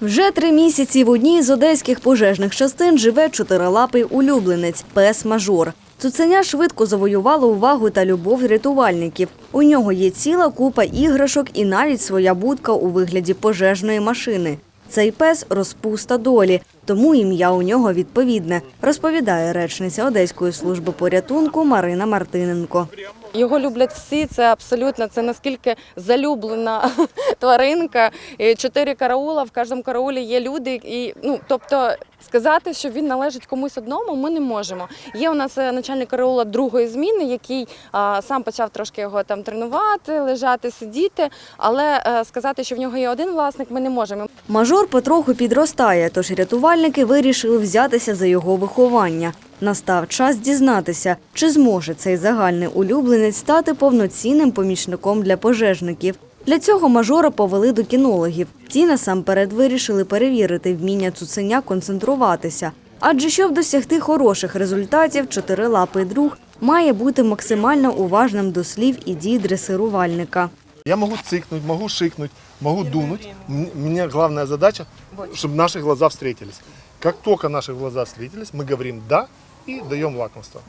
Вже три місяці в одній з одеських пожежних частин живе чотирилапий улюбленець пес мажор. Цуценя швидко завоювало увагу та любов рятувальників. У нього є ціла купа іграшок і навіть своя будка у вигляді пожежної машини. Цей пес розпуста долі, тому ім'я у нього відповідне, розповідає речниця Одеської служби порятунку Марина Мартиненко. Його люблять всі. Це абсолютно це наскільки залюблена тваринка. Чотири караула. В кожному караулі є люди. І ну тобто сказати, що він належить комусь одному, ми не можемо. Є у нас е, начальник караула другої зміни, який а, сам почав трошки його там тренувати, лежати, сидіти. Але е, сказати, що в нього є один власник, ми не можемо. Мажор потроху підростає, тож рятувальники вирішили взятися за його виховання. Настав час дізнатися, чи зможе цей загальний улюбленець стати повноцінним помічником для пожежників. Для цього мажора повели до кінологів. Ті насамперед вирішили перевірити вміння цуценя концентруватися. Адже щоб досягти хороших результатів, чотирилапий друг має бути максимально уважним до слів і дій дресирувальника. Я могу цикнуть, могу шикнуть, могу дунуть. М- Мне главная задача, чтобы наши глаза встретились. Как только наши глаза встретились, мы говорим «да» и даем лакомство.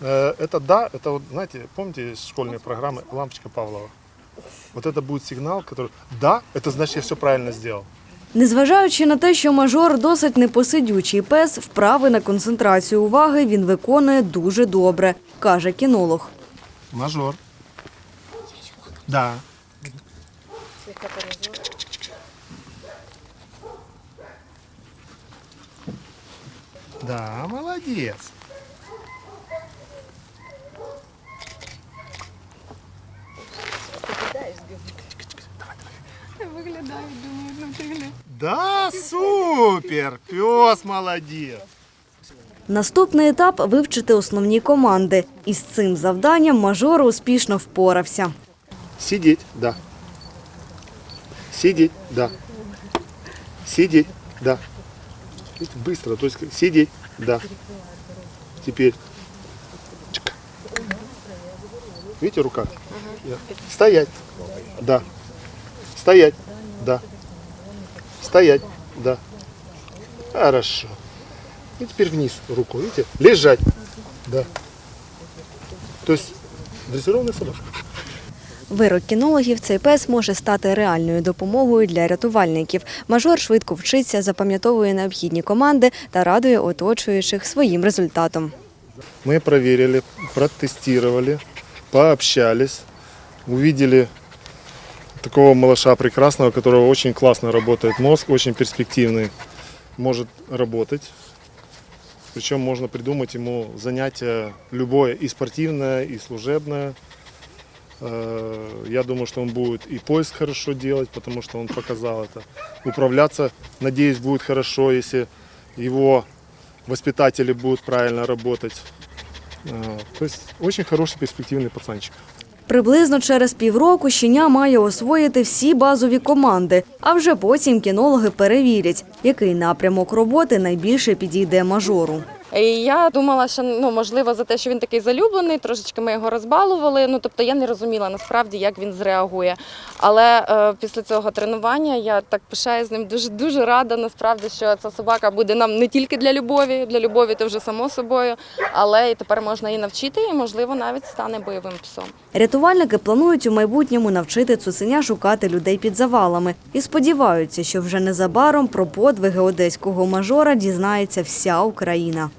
Э, Это «да», это вот, знаете, помните из школьной программы «Лампочка Павлова»? Вот это будет сигнал, который «да», это значит, я все правильно сделал. Незважаючи на те, що мажор досить непосидючий пес, вправи на концентрацію уваги він виконує дуже добре, каже кінолог. Мажор. Да. Да, молодец. Да, супер! Пес молодец! Наступний етап вивчити основні команди. І з цим завданням мажор успішно впорався. Сидеть, да. Сидеть, да. Сидеть, да. Видите, Быстро, то есть сидеть, да. Теперь. Чик. Видите, рука? Стоять, да. Стоять, да. Стоять, да. Хорошо. И теперь вниз руку, видите? Лежать, да. То есть дрессированная собака. Вирок кінологів цей пес може стати реальною допомогою для рятувальників. Мажор швидко вчиться, запам'ятовує необхідні команди та радує оточуючих своїм результатом. Мы проверили, протестировали, пообщались, увидели такого малыша прекрасного, у которого очень классно работает мозг, очень перспективный, может работать. Причем можно придумать ему занятие любое, и спортивное, и служебное. Э, Я думаю, что он будет и поиск хорошо делать, потому что он показал это. Управляться, надеюсь, будет хорошо, если его воспитатели будут правильно работать. Э, То есть очень хороший перспективный пацанчик. Приблизно через півроку щеня має освоїти всі базові команди, а вже потім кінологи перевірять, який напрямок роботи найбільше підійде мажору. І я думала, що ну можливо за те, що він такий залюблений, трошечки ми його розбалували. Ну тобто я не розуміла насправді, як він зреагує. Але е, після цього тренування я так пишаю з ним дуже дуже рада. Насправді, що ця собака буде нам не тільки для любові, для любові то вже само собою, але і тепер можна її навчити, і можливо навіть стане бойовим псом. Рятувальники планують у майбутньому навчити цуценя шукати людей під завалами і сподіваються, що вже незабаром про подвиги одеського мажора дізнається вся Україна.